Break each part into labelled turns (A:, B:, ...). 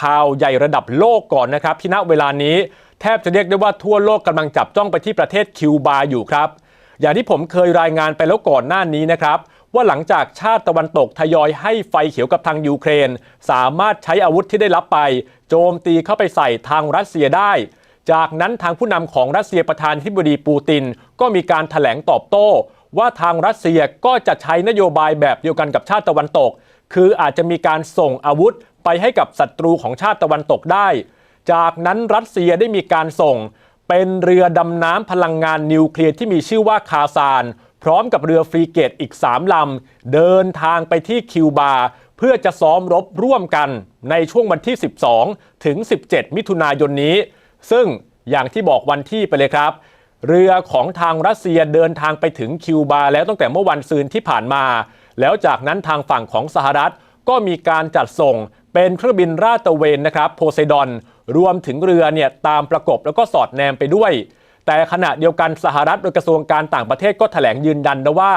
A: ข่าวใหญ่ระดับโลกก่อนนะครับ ที่ณเวลานี้แทบจะเรียกได้ว่าทั่วโลกกำลังจับจ้องไปที่ประเทศคิวบาอยู่ครับ อย่างที่ผมเคยรายงานไปแล้วก่อนหน้านี้นะครับว่าหลังจากชาติตะวันตกทยอยให้ไฟเขียวกับทางยูเครน สามารถใช้อาวุธที่ได้รับไป โจมตีเข้าไปใส่ทางรัสเซียได้ จากนั้นทางผู้นำของรัสเซียประธานธิบดีปูติน ก็มีการถแถลงตอบโต้ ว่าทางรัสเซียก็จะใช้นโยบายแบบเดียวกันกับชาติตะวันตก คืออาจจะมีการส่งอาวุธไปให้กับศัตรูของชาติตะวันตกได้ จากนั้นรัสเซียได้มีการส่ง เป็นเรือดำน้ำพลังงานนิวเคลียร์ที่มีชื่อว่าคาซาน พร้อมกับเรือฟรีเกตอีก 3 ลำ เดินทางไปที่คิวบาเพื่อจะซ้อมรบร่วมกันในช่วงวันที่ 12 ถึง 17 มิถุนายนนี้ ซึ่งอย่างที่บอกวันที่ไปเลยครับ เรือของทางรัสเซียเดินทางไปถึงคิวบาแล้วตั้งแต่เมื่อวันซืนที่ผ่านมา แล้วจากนั้นทางฝั่งของสหรัฐก็มีการจัดส่งเป็นเครื่องบินราดตระเวนนะครับโพไซดอน รวมถึงเรือเนี่ยตามประกบแล้วก็สอดแนมไปด้วย แต่ขณะเดียวกันสหรัฐโดยกระทรวงการต่างประเทศก็แถลงยืนยันนะว่า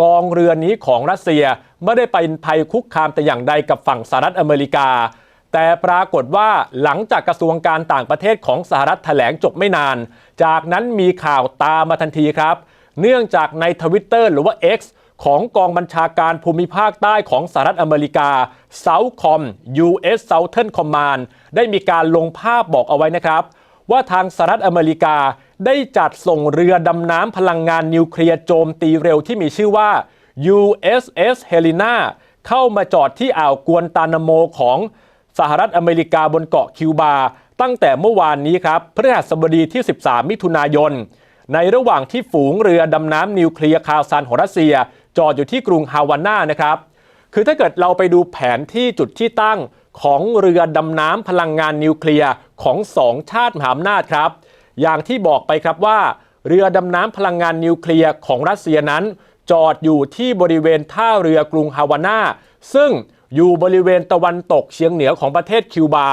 A: กองเรือนี้ของรัสเซียไม่ได้เป็นภัยคุกคามแต่อย่างใดกับฝั่งสหรัฐอเมริกา แต่ปรากฏว่าหลังจากกระทรวงการต่างประเทศของสหรัฐแถลงจบไม่นาน จากนั้นมีข่าวตามมาทันทีครับ เนื่องจากในทวิตเตอร์หรือว่า X ของกองบัญชาการภูมิภาคใต้ของสหรัฐอเมริกา Southcom US Southern Command ได้มีการลงภาพบอกเอาไว้นะครับ ว่าทางสหรัฐอเมริกาได้จัดส่งเรือดำน้ำพลังงานนิวเคลียร์โจมตีเร็วที่มีชื่อว่า USS Helena เข้ามาจอดที่อ่าวกวนตานาโมของ สหรัฐอเมริกาบนเกาะคิวบา ตั้งแต่เมื่อวานนี้ครับพฤหัสบดีที่ 13 มิถุนายน ในระหว่างที่ฝูงเรือดำน้ำนิวเคลียร์คาซานของรัสเซีย จอดอยู่ที่กรุงฮาวาน่านะครับ คือถ้าเกิดเราไปดูแผนที่จุดที่ตั้งของเรือดำน้ำพลังงานนิวเคลียร์ของสองชาติมหาอำนาจครับ อย่างที่บอกไปครับว่า เรือดำน้ำพลังงานนิวเคลียร์ของรัสเซียนั้น จอดอยู่ที่บริเวณท่าเรือกรุงฮาวาน่าซึ่ง อยู่บริเวณตะวันตกเฉียงเหนือของประเทศคิวบา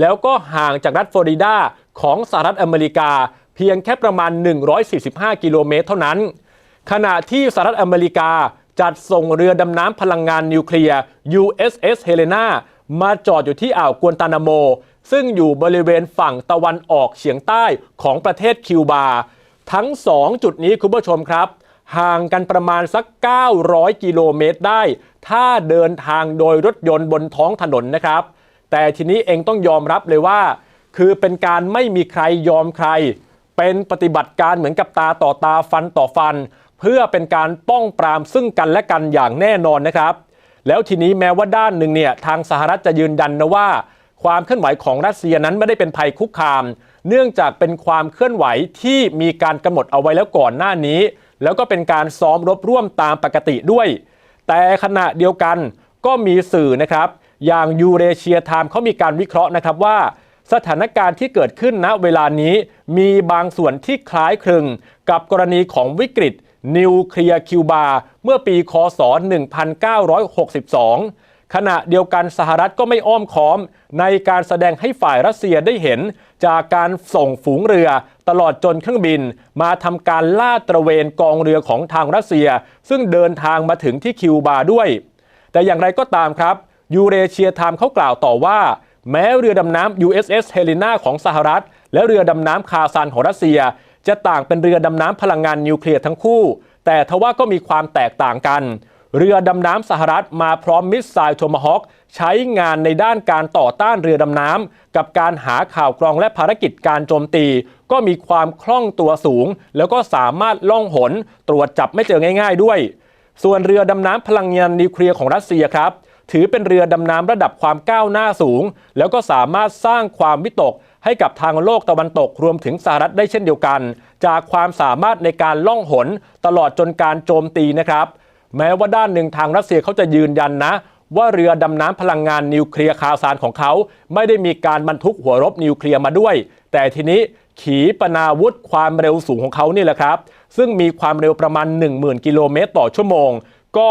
A: แล้วก็ห่างจากรัฐฟลอริดาของสหรัฐอเมริกา เพียงแค่ประมาณ 145 กิโลเมตรเท่านั้น ขณะที่สหรัฐอเมริกาจัดส่งเรือดำน้ำพลังงานนิวเคลียร์ USS Helena มาจอดอยู่ที่อ่าวกวนตานาโม ซึ่งอยู่บริเวณฝั่งตะวันออกเฉียงใต้ของประเทศคิวบา ทั้ง 2 จุดนี้คุณผู้ชมครับ ห่างกันประมาณสัก 900 กิโลเมตรได้ ถ้าเดินทางโดยรถยนต์บนท้องถนนนะครับ แต่ทีนี้เองต้องยอมรับเลยว่า คือเป็นการไม่มีใครยอมใคร เป็นปฏิบัติการเหมือนกับตาต่อตาฟันต่อฟัน เพื่อเป็นการป้องปรามซึ่งกันและกันอย่างแน่นอนนะครับ แล้วทีนี้แม้ว่าด้านหนึ่งเนี่ยทางสหรัฐจะยืนยันนะว่า ความเคลื่อนไหวของรัสเซียนั้นไม่ได้เป็นภัยคุกคาม เนื่องจากเป็นความเคลื่อนไหวที่มีการกำหนดเอาไว้แล้วก่อนหน้านี้ แล้วก็เป็นการซ้อมรบร่วมตามปกติด้วย แต่ขณะเดียวกันก็มีสื่อนะครับ อย่างยูเรเชียไทม์เขามีการวิเคราะห์นะครับว่า สถานการณ์ที่เกิดขึ้นณเวลานี้มีบางส่วนที่คล้ายคลึงกับกรณีของวิกฤตนิวเคลียร์คิวบาเมื่อปีคศ 1962 ขณะเดียวกันสหรัฐก็ไม่อ้อมค้อม ในการแสดงให้ฝ่ายรัสเซียได้เห็น จากการส่งฝูงเรือตลอดจนเครื่องบิน มาทำการลาดตระเวนกองเรือของทางรัสเซีย ซึ่งเดินทางมาถึงที่คิวบาด้วย แต่อย่างไรก็ตามครับยูเรเชียไทม์เขากล่าวต่อว่า แม้เรือดำน้ำ USS Helena ของสหรัฐ และเรือดำน้ำคาซันของรัสเซีย จะต่างเป็นเรือดำน้ำพลังงานนิวเคลียร์ทั้งคู่ แต่ทว่าก็มีความแตกต่างกัน เรือดำน้ำสหรัฐมาพร้อมมิสไซล์โทมาฮอคใช้งานในด้านการต่อต้านเรือดำน้ำกับการหาข่าวกรองและภารกิจการโจมตี ก็มีความคล่องตัวสูง แล้วก็สามารถล่องหน ตรวจจับไม่เจอง่าย ๆด้วย ส่วนเรือดำน้ำพลังงานนิวเคลียร์ของรัสเซียครับ ถือเป็นเรือดำน้ำระดับความก้าวหน้าสูง แล้วก็สามารถสร้างความวิตกให้กับทางโลกตะวันตกรวมถึงสหรัฐได้เช่นเดียวกัน จากความสามารถในการล่องหน ตลอดจนการโจมตีนะครับ แม้ว่าด้านหนึ่งทางรัสเซียเขาจะยืนยันนะ ว่าเรือดำน้ำพลังงานนิวเคลียร์คาซานของเขา ไม่ได้มีการบรรทุกหัวรบนิวเคลียร์มาด้วย แต่ทีนี้ขีปนาวุธความเร็วสูงของเขานี่แหละครับ ซึ่งมีความเร็วประมาณ 10,000 กิโลเมตรต่อชั่วโมง ก็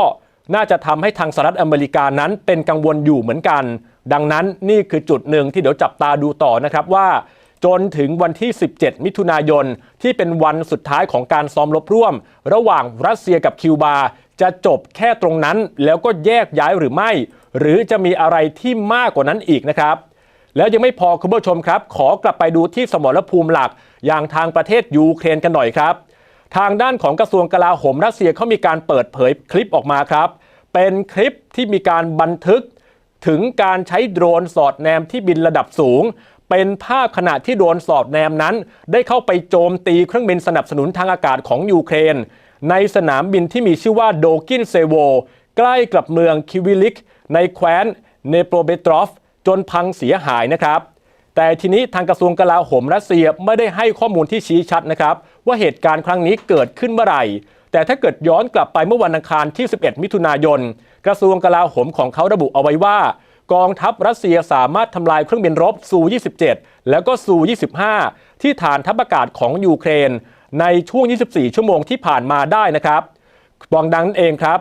A: น่าจะทำให้ทางสหรัฐอเมริกานั้นเป็นกังวลอยู่เหมือนกัน ดังนั้นนี่คือจุดหนึ่งที่เดี๋ยวจับตาดูต่อนะครับว่า จนถึงวันที่ 17 มิถุนายน ที่เป็นวันสุดท้ายของการซ้อมรบร่วม ระหว่างรัสเซียกับคิวบา จะจบแค่ตรงนั้นแล้วก็แยกย้ายหรือไม่ หรือจะมีอะไรที่มากกว่านั้นอีกนะครับ แล้วยังไม่พอคุณผู้ชมครับ ขอกลับไปดูที่สมรภูมิหลักอย่างทางประเทศยูเครนกันหน่อยครับ ทางด้านของกระทรวงกลาโหมรัสเซียเขามีการเปิดเผยคลิปออกมาครับ เป็นคลิปที่มีการบันทึก ถึงการใช้โดรนสอดแนมที่บินระดับสูง เป็นภาพขณะที่โดรนสอดแนมนั้น ได้เข้าไปโจมตีเครื่องบินสนับสนุนทางอากาศของยูเครน ในสนามบินที่มีชื่อว่าโดกินเซโว ใกล้กับเมืองคิวิลิก ในแคว้นเนโปรเบตรอฟ จนพังเสียหายนะครับแต่ทีนี้ทางกระทรวงกลาโหมรัสเซียไม่ได้ให้ข้อมูลที่ชี้ชัดนะครับ ว่าเหตุการณ์ครั้งนี้เกิดขึ้นเมื่อไหร่ แต่ถ้าเกิดย้อนกลับไปเมื่อวันอังคารที่ 11 มิถุนายน กระทรวงกลาโหมของเขาระบุเอาไว้ว่า กองทัพรัสเซียสามารถทำลายเครื่องบินรบซู 27 แล้วก็ซู 25 ที่ฐานทัพอากาศของยูเครน ในช่วง 24 ชั่วโมงที่ผ่านมาได้นะครับวังดังนั้นเองครับ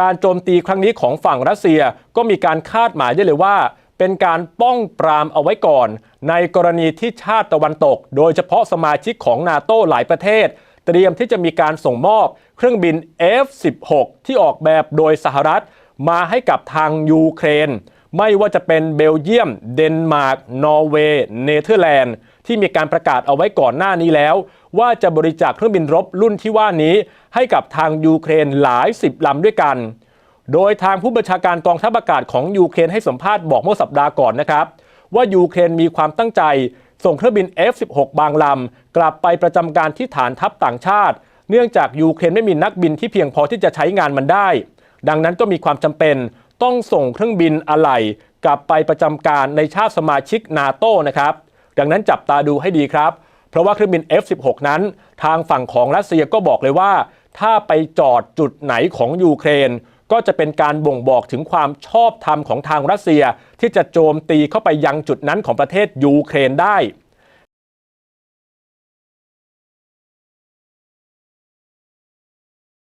A: การโจมตีครั้งนี้ของฝั่งรัสเซียก็มีการคาดหมายได้เลยว่า เป็นการป้องปรามเอาไว้ก่อน ในกรณีที่ชาติตะวันตก โดยเฉพาะสมาชิกของนาโต้หลายประเทศ เตรียมที่จะมีการส่งมอบ เครื่องบิน F-16 ที่ออกแบบโดยสหรัฐ มาให้กับทางยูเครนไม่ว่าจะเป็นเบลเยียม เดนมาร์ก นอร์เวย์ เนเธอร์แลนด์ ที่มีการประกาศเอาไว้ก่อนหน้านี้แล้ว ว่าจะบริจาคเครื่องบินรบรุ่นที่ว่านี้ ให้กับทางยูเครนหลายสิบลำด้วยกัน โดยทางผู้บัญชาการกองทัพอากาศของยูเครนให้สัมภาษณ์บอกเมื่อสัปดาห์ก่อนนะครับ ว่ายูเครนมีความตั้งใจส่งเครื่องบิน F-16 บางลำ กลับไปประจำการที่ฐานทัพต่างชาติ เนื่องจากยูเครนไม่มีนักบินที่เพียงพอที่จะใช้งานมันได้ ดังนั้นก็มีความจำเป็นต้องส่งเครื่องบินอะไหล่กลับไปประจำการในชาติสมาชิกนาโต้นะครับ ดังนั้นจับตาดูให้ดีครับ เพราะว่าเครื่องบิน F-16 นั้น ทางฝั่งของรัสเซียก็บอกเลยว่า ถ้าไปจอดจุดไหนของยูเครน ก็จะเป็นการบ่งบอกถึงความชอบธรรมของทางรัสเซีย ที่จะโจมตีเข้าไปยังจุดนั้นของประเทศยูเครนได้